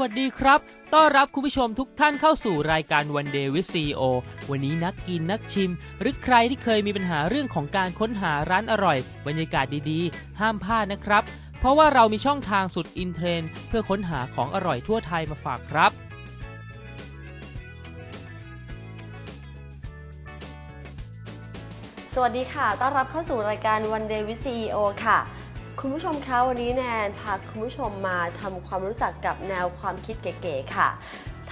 วัสดีครับ ต้อนรับคุณผู้ชมทุกท่านเข้าสู่รายการ One Day with CEO วันนี้นักกินนักชิม หรือใครที่เคยมีปัญหาเรื่องของการค้นหาร้านอร่อย บรรยากาศดีๆ ห้ามพลาดนะครับ เพราะว่าเรามีช่องทางสุดอินเทรนด์เพื่อค้นหาของอร่อยทั่วไทยมาฝากครับสวัสดีค่ะ ต้อนรับเข้าสู่รายการ One Day with CEO ค่ะ คุณผู้ชมคะวันนี้แนนพาคุณผู้ชมมาทำความรู้จักกับแนวความคิดเก๋ๆค่ะ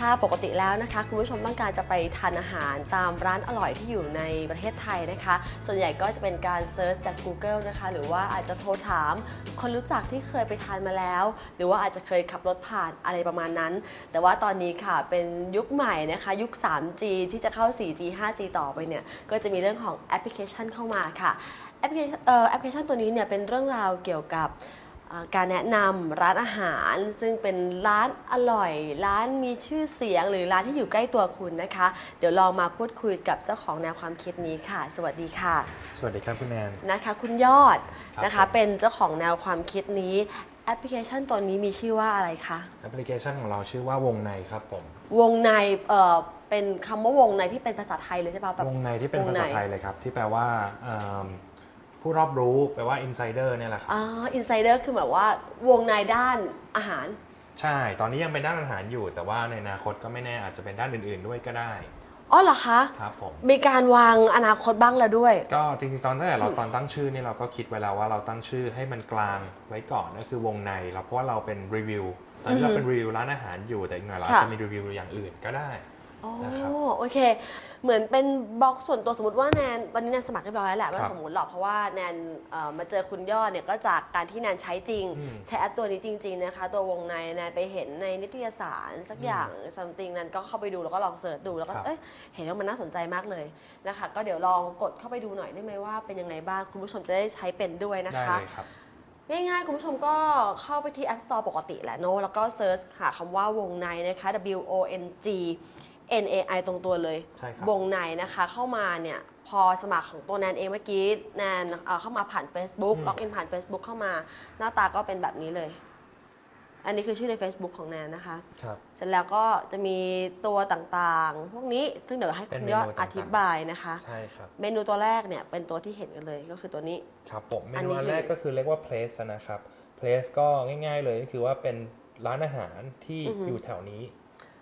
ถ้าปกติแล้วนะคะ คุณผู้ชมต้องการจะไปทานอาหารตามร้านอร่อยที่อยู่ในประเทศไทยนะคะ ส่วนใหญ่ก็จะเป็นการเซิร์ชจาก Google นะคะ หรือว่าอาจจะโทรถามคนรู้จักที่เคยไปทานมาแล้ว หรือว่าอาจจะเคยขับรถผ่านอะไรประมาณนั้น แต่ว่าตอนนี้ค่ะเป็นยุคใหม่นะคะ ยุค 3G ที่จะเข้า 4G 5G ต่อไปเนี่ยก็จะมีเรื่องของแอปพลิเคชันเข้ามาค่ะ ปพลิเคชันเอ่อแอปพลิเคชันตัวนี้เนี่ยเป็นเรื่องราวเกี่ยวกับเอ่อการแนะนำร้านอาหาร ซึ่งเป็นร้านอร่อย ร้านมีชื่อเสียง หรือร้านที่อยู่ใกล้ตัวคุณนะคะ เดี๋ยวลองมาพูดคุยกับเจ้าของแนวความคิดนี้ค่ะ สวัสดีค่ะ สวัสดีครับคุณแนนนะคะ คุณยอดครับนะคะผมเป็นเจ้าของแนวความคิดนี้แอปพลิเคชันตัวนี้มีชื่อว่าอะไรคะแอปพลิเคชันของเราชื่อว่าวงในครับผมวงในเอ่อเป็นคำว่าวงในที่เป็นภาษาไทยเลยใช่ปะแบบวงในที่เป็นวงภาในษาไทยเลยครับที่แปลว่าเอิ่ม ผู้รอบรู้แปลว่า insider เนี่ยแหละครับอ๋ออินไซเดอร์คือแบบว่าวงในด้านอาหาร ใช่ตอนนี้ยังเป็นด้านอาหารอยู่ แต่ว่าในอนาคตก็ไม่แน่อาจจะเป็นด้านอื่นๆด้วยก็ได้อ๋อเหรอคะ ครับผม มีการวางอนาคตบ้างแล้วด้วย ก็จริงๆตอนตั้งแต่เราตอนตั้งชื่อนี่เราก็คิดไว้แล้วว่าเราตั้งชื่อให้มันกลางไว้ก่อนก็คือวงในเราเพราะว่าเราเป็นรีวิวตอนนี้เราเป็นรีวิวร้านอาหารอยู่แต่อีกหน่อยเราค่ะจะมีรีวิวอย่างอื่นก็ได้ อ๋อนะครับ โอเค เหมือนเป็นบล็อกส่วนตัวสมมติว่าแนนตอนนี้แนนสมัครเรียบร้อยแล้วแหละไม่ครับสมมติหรอกเพราะว่าแนนเอ่อมาเจอคุณยอดเนี่ยก็จากการที่แนนใช้จริง อืมใช้แอปตัวนี้จริง ๆนะคะ ตัววงในแนนไปเห็นในนิตยสารสักอย่างซัมติงนั้นก็เข้าไปดูแล้วก็ลองเสิร์ชดูแล้วก็ครับ เอ้ยเห็นว่ามันน่าสนใจมากเลยนะคะ ก็เดี๋ยวลองกดเข้าไปดูหน่อยได้ไหมว่าเป็นยังไงบ้างคุณผู้ชมจะได้ใช้เป็นด้วยนะได้คะ เลยครับ ง่ายๆ คุณผู้ชมก็เข้าไปที่ App Store ปกติแหละเนอะแล้วก็เซิร์ชหาคำว่าวงในนะคะ W O N G N A I ตรงตัวเลย ใช่ครับวงในนะคะเข้ามาเนี่ยพอสมัครของตัวแนนเองเมื่อกี้แนนเอ่อเข้ามาผ่าน Facebook อืมล็อกอินผ่าน Facebook เข้ามา หน้าตาก็เป็นแบบนี้เลย อันนี้คือชื่อใน Facebook ของแนนนะคะ ครับ เสร็จแล้วก็จะมีตัวต่างๆ พวกนี้ซึ่งเดี๋ยวให้คุณยอดเป็นเมนูต่างๆ อธิบายนะคะ ใช่ครับ เมนูตัวแรกเนี่ยเป็นตัวที่เห็นกันเลยก็คือตัวนี้ ครับผมเมอันนูนี้ อันคือแรกก็คือเรียกว่า place นะครับ place ก็ง่ายๆเลยก็คือว่าเป็นร้านอาหารที่อือฮึอยู่แถวนี้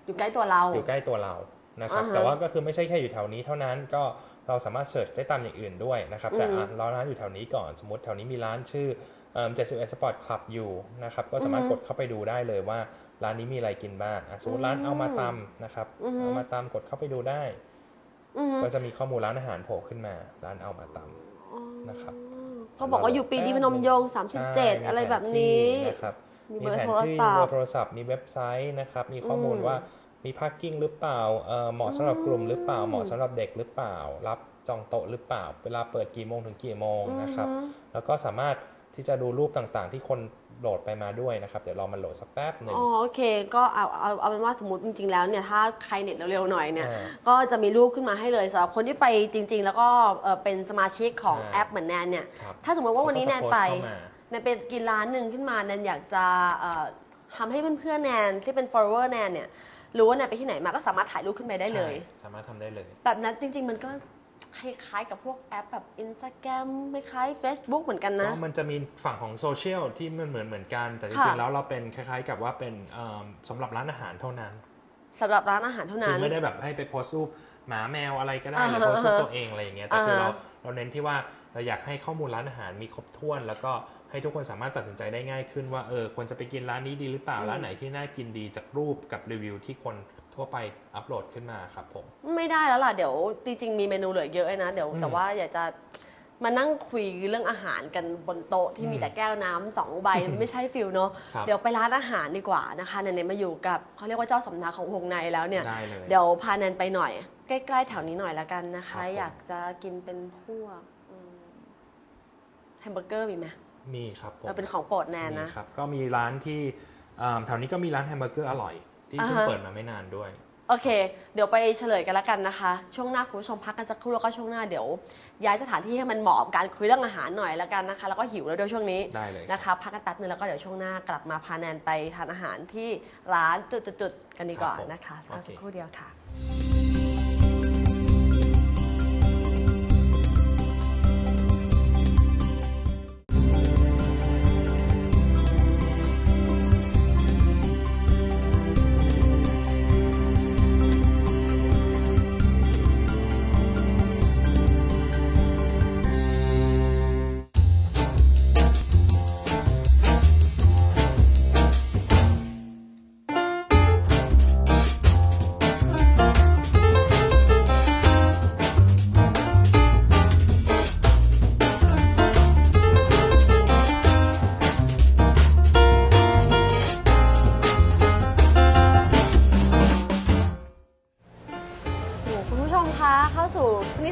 อยู่ใกล้ตัวเรา อยู่ใกล้ตัวเรานะครับอ่าฮะแต่ว่าก็คือไม่ใช่แค่อยู่แถวนี้เท่านั้นก็เราสามารถเสิร์ชได้ตามอย่างอื่นด้วยนะครับ แต่อือฮึอะเราร้านอยู่แถวนี้ก่อนสมมติแถวนี้มีร้านชื่อเอ่อ71 Sport Club อยู่นะครับ ก็สามารถอือฮึกดเข้าไปดูได้เลยว่าร้านนี้มีอะไรกินบ้างอะสมมติร้านอืมเอามาตำนะครับอือฮึเอามาตำกดเข้าไปดูได้อือฮึก็จะมีข้อมูลร้านอาหารโผล่ขึ้นมา ร้านเอามาตำนะครับก็บอกว่าอยู่ปีดีพนมยงค์ใช่37 อะไรแบบนี้มีแผที่นะครับ มีมีเบอร์แผนโทรที่ศัเบอพท์ ร์โทรศัพท์มีเว็บไซต์นะครับ มีข้อมูลอืม ว่ามีพาร์กิ้งหรือเปล่าเอ่อเหมาะสำหรับกลุ่มหรือเปล่า เหมาะสำหรับเด็กหรือเปล่า รับจองโต๊ะหรือเปล่า เวลาเปิดกี่โมงถึงกี่โมงนะครับ อือฮึ แล้วก็สามารถที่จะดูรูปต่างๆ ที่คนโหลดไปมาด้วยนะครับ เดี๋ยวเรามาโหลดสักแป๊บหนึ่ง อ๋อโอเคก็เอาเอาเอาเป็นว่าสมมติจริง ๆ แล้วเนี่ยถ้าใครเน็ตเร็วๆหน่อยเนี่ยอ่าก็จะมีรูปขึ้นมาให้เลยสำหรับคนที่ไปจริง ๆ แล้วก็เอ่อเป็นสมาชิกของอ่าแอปเหมือนแนนเนี่ยครับถ้าสมมติว่าวันนี้แนนไปเขาก็จะโพสต์เข้ามา แนนเป็นกินร้านหนึ่งขึ้นมาแนนอยากจะเอ่อทำให้เพื่อนๆแนนที่เป็น follower แนนเนี่ยรู้ว่าแนนไปที่ไหนมาก็สามารถถ่ายรูปขึ้นไปได้เลย ใช่สามารถทำได้เลย แบบนั้นจริง ๆ มันก็คล้ายๆกับพวกแอปแบบ Instagram คล้ายๆ Facebook เหมือนกันนะ ก็มันจะมีฝั่งของโซเชียลที่มันเหมือนเหมือนกัน แต่จค่ะริงๆแล้วเราเป็นคล้ายๆกับว่าเป็นเอิ่มสำหรับร้านอาหารเท่านั้น สำหรับร้านอาหารเท่าคืนั้อน ไม่ได้แบบให้ไปโพสต์รูปหมาแมวอะไรก็ได้อ่าหฮะรือโพสต์รูปอ่าฮะตัวเองอะไรอย่างเงี้ยแต่คือเราอ่าฮะเราเน้นที่ว่าเราอยากให้ข้อมูลร้านอาหารมีครบถ้วน แล้วก็ ให้ทุกคนสามารถตัดสินใจได้ง่ายขึ้นว่าเออควรจะไปกินร้านนี้ดีหรือเปล่าร้านไหนที่น่ากินดีจากรูปกับรีวิวที่คนทั่วไปอัปโหลดขึ้นมาครับผม ไม่ได้แล้วล่ะเดี๋ยวจริงๆมีเมนูเหลือเยอะเลยนะเดี๋ยวอืมแต่ว่าอยากจะมานั่งคุยเรื่องอาหารกันบนโต๊ะที่มีอืมแต่แก้วน้ำสองใบไม่ใช่ฟิลเนาะครับเดี๋ยวไปร้านอาหารดีกว่านะคะไหนๆมาอยู่กับเขาเรียกว่าเจ้าสำนักของวงในแล้วเนี่ยได้เลยเดี๋ยวพาแนนไปหน่อย ใกล้ๆแถวนี้หน่อยละกันนะครัคะบผมอยากจะกินเป็นพวกอืมแฮมเบอร์เกอร์มีไหม มีครับผมเราเป็นของโปรดแนนนะ มีครับก็มีร้านที่อ่าแถวนี้ก็มีร้านแฮมเบอร์เกอร์อร่อย ที่เพิ่งอ่าฮะ เปิดมาไม่นานด้วย โอเค เดี๋ยวไปเฉลยกันแล้วกันนะคะ ช่วงหน้าคุณผู้ชมพักกันสักครู่แล้วก็ช่วงหน้าเดี๋ยว ย้ายสถานที่ให้มันเหมาะกับการคุยเรื่องอาหารหน่อยแล้วกันนะคะ แล้วก็หิวแล้วด้วยช่วงนี้ได้เลยนะคะ พักกันแป๊บนึงแล้วก็เดี๋ยวช่วงหน้ากลับมาพาแนนไปทานอาหารที่ร้านจุดๆๆกันดีกว่าครับผมนะคะพักสักโอเค ครู่เดียวค่ะ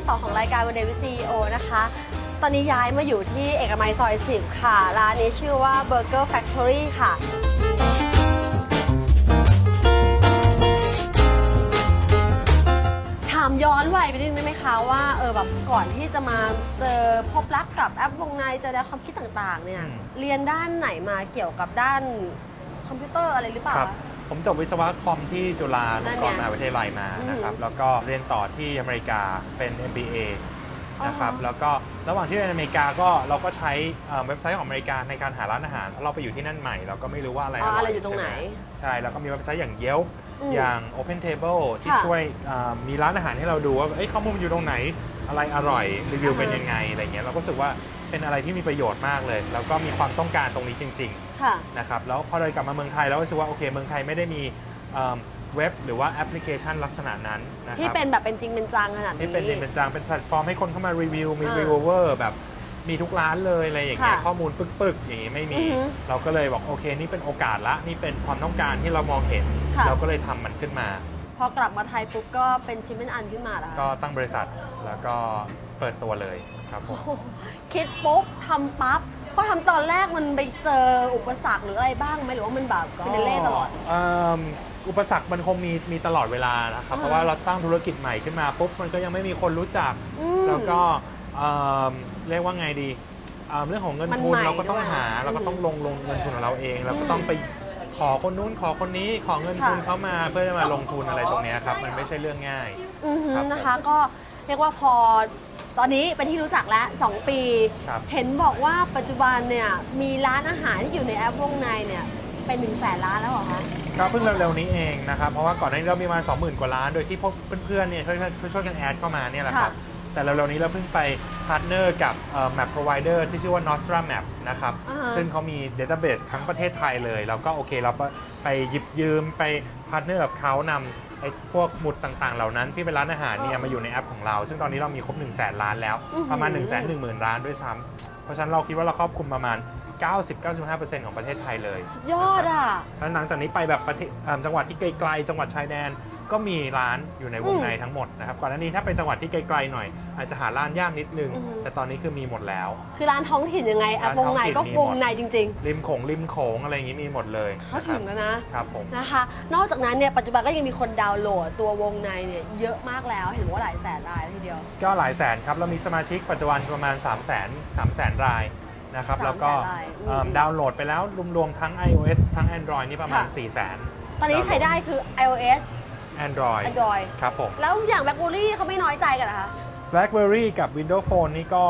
ที่สองของรายการวันเดวิซีโอนะคะ ตอนนี้ย้ายมาอยู่ที่เอกมัยซอย 10 ค่ะ ร้านนี้ชื่อว่า Burger Factory ค่ะถามย้อนวัยไปนิดนึงได้ไหมคะว่าเออแบบก่อนที่จะมาเจอพบรักกับแอปวงในเจอแนวความคิดต่างๆเนี่ยอืมเรียนด้านไหนมาเกี่ยวกับด้านคอมพิวเตอร์อะไรหรือเปล่าครับคะ ผมจบวิศวะคอมที่จุฬาลนั่งนกไงรณ์มหาวิทยาลัยมานะครับอืมแล้วก็เรียนต่อที่อเมริกาเป็น MBA นะครับอ๋อแล้วก็ระหว่างที่เรียนอเมริกาก็เราก็ใช้เอ่อเว็บไซต์ของอเมริกาในการหาร้านอาหารเพราะเราไปอยู่ที่นั่นใหม่ เราก็ไม่รู้ว่าอะไรอ๋ออะไรร่อยู่ตรงไหนใช่มใช่แล้วก็มีเว็บไซต์อย่าง Yelp อืมอย่าง Open Table ที่ค่ะช่วยเอ่อมีร้านอาหารให้เราดูว่าเอ้ยข้อมูลมันอยู่ตรงไหนอะไรอร่อยรีวิวอ่าฮะเป็นยังไงอะไรเงี้ยเราก็รู้สึกว่า เป็นอะไรที่มีประโยชน์มากเลย แล้วก็มีความต้องการตรงนี้จริงๆค่ะนะครับแล้วพอเลยกลับมาเมืองไทยแล้วรู้สึกว่าโอเคเมืองไทยไม่ได้มีเอิ่มเว็บหรือว่าแอปพลิเคชันลักษณะนั้นนะคที่รับ เป็นแบบเป็นจริงเป็นจังขนาดนี้ ที่เป็นจริงเป็นจังเป็นแพลตฟอร์มให้คนเข้ามารีวิว มีอ่ารีวิวเวอร์แบบมีทุกร้านเลยอะไรอย่างเงี้ยค่ะข้อมูลปึกๆ อย่างงี้ไม่มี อือฮึเราก็เลยบอกโอเค นี่เป็นโอกาสละ นี่เป็นความต้องการที่เรามองเห็น ค่ะ เราก็เลยทำมันขึ้นมา พอกลับมาไทยปุ๊บก็เป็นชิ้นเป็นอันขึ้นมาแล้วก็ตั้งบริษัทแล้วก็เปิดตัวเลยครับผมคิดปุ๊บทำปั๊บพอทำตอนแรกมันไปเจออุปสรรคหรืออะไรบ้างไหมหรือว่ามันแบบเป็นเล่ตลอดเอิ่มอุปสรรคมันคงมีมีตลอดเวลานะครับอ่าเพราะว่าเราสร้างธุรกิจใหม่ขึ้นมาปุ๊บมันก็ยังไม่มีคนรู้จักอืมแล้วก็เอิ่มเรียกว่าไงดีเอิ่มเรื่องของเงินมันทุนใหม่เราก็ต้องด้วยหาเราก็ต้องลงลงเงินทุนของเราเองเราก็ต้องไป ขอคนนู้นขอคนนี้ขอเงินทุนค่ะ เข้ามาเพื่อจะมาลงทุนอะไรตรงเนี้ยครับ มันไม่ใช่เรื่องง่าย อือหือครับนะคะก็เรียกว่าพอตอนนี้เป็นที่รู้จักแล้ว 2 ปี ครับ เห็นบอกว่าปัจจุบันเนี่ยมีร้านอาหารที่อยู่ในแอปวงในเนี่ยเป็นหนึ่งแสนร้านแล้วเหรอคะ ก็เพิ่งเร็วๆนี้เองนะครับ เพราะว่าก่อนหน้านี้เรามีมา 20,000 กว่าล้าน โดยที่พวกเพื่อนๆเนี่ยช่วยช่วยกันแอดเข้ามาเนี่ยแหละครับ แต่เร็วๆนี้เราเพิ่งไปพาร์ทเนอร์กับเอ่อ map provider ที่ชื่อว่า Nostra Map นะครับ อ่าฮะ ซึ่งเขามี database ทั้งประเทศไทยเลย แล้วก็โอเคเราก็ไปหยิบยืมไปพาร์ทเนอร์กับเขานำไอ้พวกหมุดต่างๆ เหล่านั้นที่เป็นร้านอาหารเนี่ยมาอยู่ในแอปของเรา ซึ่งตอนนี้เรามีครบ 1 0 0 0 0แสนล้านแล้ว อื้อหือ ประมาณ 1 1 0 0 0 0ล้านด้วยซ้ำเพราะฉะนั้นเราคิดว่าเราครอบคลุมประมาณ 90-95%ของประเทศไทยเลยสุดยอดอะ แล้วหลังจากนี้ไปแบบประเทศเอิ่มจังหวัดที่ไกลๆ จังหวัดชายแดน ก็มีร้านอยู่ในวงในทั้งหมดนะครับก่อนหน้านี้ถ้าเป็นจังหวัดที่ไกลๆหน่อย อาจจะหาร้านยากนิดนึง อือฮึแต่ตอนนี้คือมีหมดแล้ว คือร้านท้องถิ่นยังไงแอปร้านวงในท้องถิ่นมีหมดก็วงในจริง ริมโขงริมโขงอะไรอย่างนี้มีหมดเลยๆ เขาถึงแล้วนะครับผม นะคะ นอกจากนั้นเนี่ยปัจจุบันก็ยังมีคนดาวน์โหลดตัววงในเนี่ยเยอะมากแล้ว เห็นว่าหลายแสนรายทีเดียว ก็หลายแสนครับเรามีสมาชิกปัจจุบันประมาณ 3 0 0 0 0 0 3 0 0 0 0 รายนะครับ 300,000แล้วก็รายอืมเอิ่มดาวน์โหลดไปแล้วรวมๆทั้ง iOS ทั้ง Android นี่ประมาณ ค่ะ 4 0 0 0 0 0 ตอนนี้ใช้ได้คือ iOS Android Android ครับผม แล้วอย่าง BlackBerry เขาไม่น้อยใจกันนะคะ BlackBerry กับ Windows Phone นี่ก็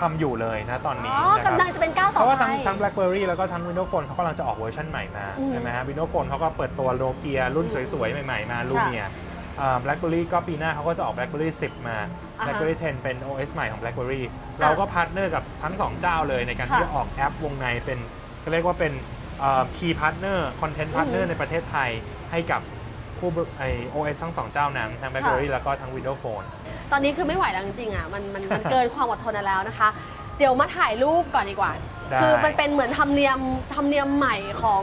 ทำอยู่เลยนะตอนอ๋นี้อนะครับกำลังจะเป็นก้าวเพต่อราะว่าไปทั้งทั้ง BlackBerry แล้วก็ทั้ง Windows Phone เขากำลังจะออกเวอร์ชันใหม่มาอืมใช่ไหมฮะ Windows Phone เขาก็เปิดตัวโ o เกียรุ่นสวยๆ ใหม่ๆ มาลูเมีย BlackBerry ก็ปีหน้าเขาก็จะออก BlackBerry 10 มา อ่าฮะ BlackBerry 10 เป็น OS ใหม่ของ BlackBerry เราก็พาร์ทเนอร์กับทั้ง2เจ้าเลยในการค่ะที่จะออกแอปวงในเป็นก็เรียกว่าเป็น key partner content partner อืม ในประเทศไทยให้กับ ผู้บริไอ OS ทั้งสองเจ้านั้นทั้ง BlackBerry แล้วก็ทั้ง Windows Phone ตอนนี้คือไม่ไหวแล้วจริงๆอะมันมันมันเกินความอดทนแล้วนะคะ เดี๋ยวมาถ่ายรูปก่อนดีกว่า ได้คือมันเป็นเหมือนธรรมเนียมธรรมเนียมใหม่ของ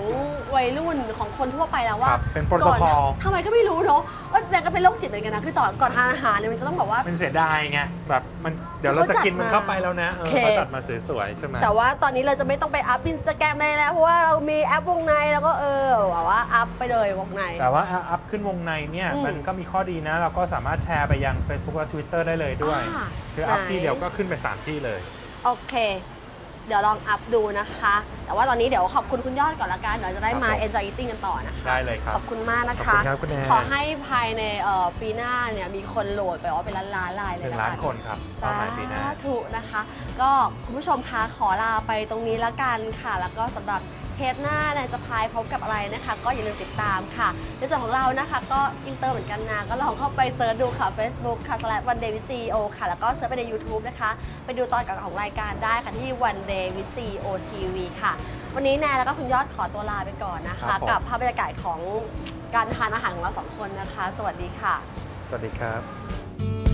วัยรุ่นของคนทั่วไปแล้วว่าครับเป็นโปรโตคอลก่นทำไมก็ไม่รู้เนาะว่าแต่ก็เป็นโรคจิตเหมือนกันนะคือตอนก่อนทานอาหารเนี่ยมันจะต้องแบบว่า มันเสียดายไงแบบมันเดี๋ยวเราจะกินมันเข้าไปแล้วนะเอโออเค เขาจัดมาสวยๆใช่ไหมแต่ว่าตอนนี้เราจะไม่ต้องไปอัพอินสตาแกรมเลยแล้วเพราะว่าเรามีแอปวงในแล้วก็เออแบบว่าอัพไปเลยวงใน แต่ว่าอัพขึ้นวงในเนี่ยอืมมันก็มีข้อดีนะ เราก็สามารถแชร์ไปยัง Facebook และ Twitter ได้เลยด้วย อ่าคืออัพไหนที่เดียวก็ขึ้นไปสามที่เลย โอเค เดี๋ยวลองอัพดูนะคะ แต่ว่าตอนนี้เดี๋ยวขอบคุณคุณยอดก่อนละกัน เดี๋ยวจะได้มา ครับผม enjoy eating กันต่อนะคะ ได้เลยครับขอบคุณมากนะขอบคะคุณครับคุณแอน ขอให้ภายในเอ่อปีหน้าเนี่ยมีคนโหลดไปว่าเป็นล้านล้านๆลายเลหยนึ่งละล้ากันนคนครับเป้าหมายปีหน้าสาธุนะคะ ก็คุณผู้ชมคะขอลาไปตรงนี้แล้วกันค่ะ แล้วก็สำหรับเทปหน้าแนนจะพายพบกับอะไรนะคะ ก็อย่าลืมติดตามค่ะ ในส่วนของเรานะคะ ก็อินเตอร์เหมือนกันนะก็ลองเข้าไปเซิร์ชดูค่ะ Facebook ค่ะ slash one day with CEO ค่ะ แล้วก็เซิร์ชไปใน YouTube นะคะ ไปดูตอนเก่าๆของรายการได้ค่ะที่ one day with CEO TV ค่ะ วันนี้แนนแล้วก็คุณยอดขอตัวลาไปก่อนนะครัคะบผมกับภาพบรรยากาศของการทานอาหารของเราสองคนนะคะ สวัสดีค่ะ สวัสดีครับ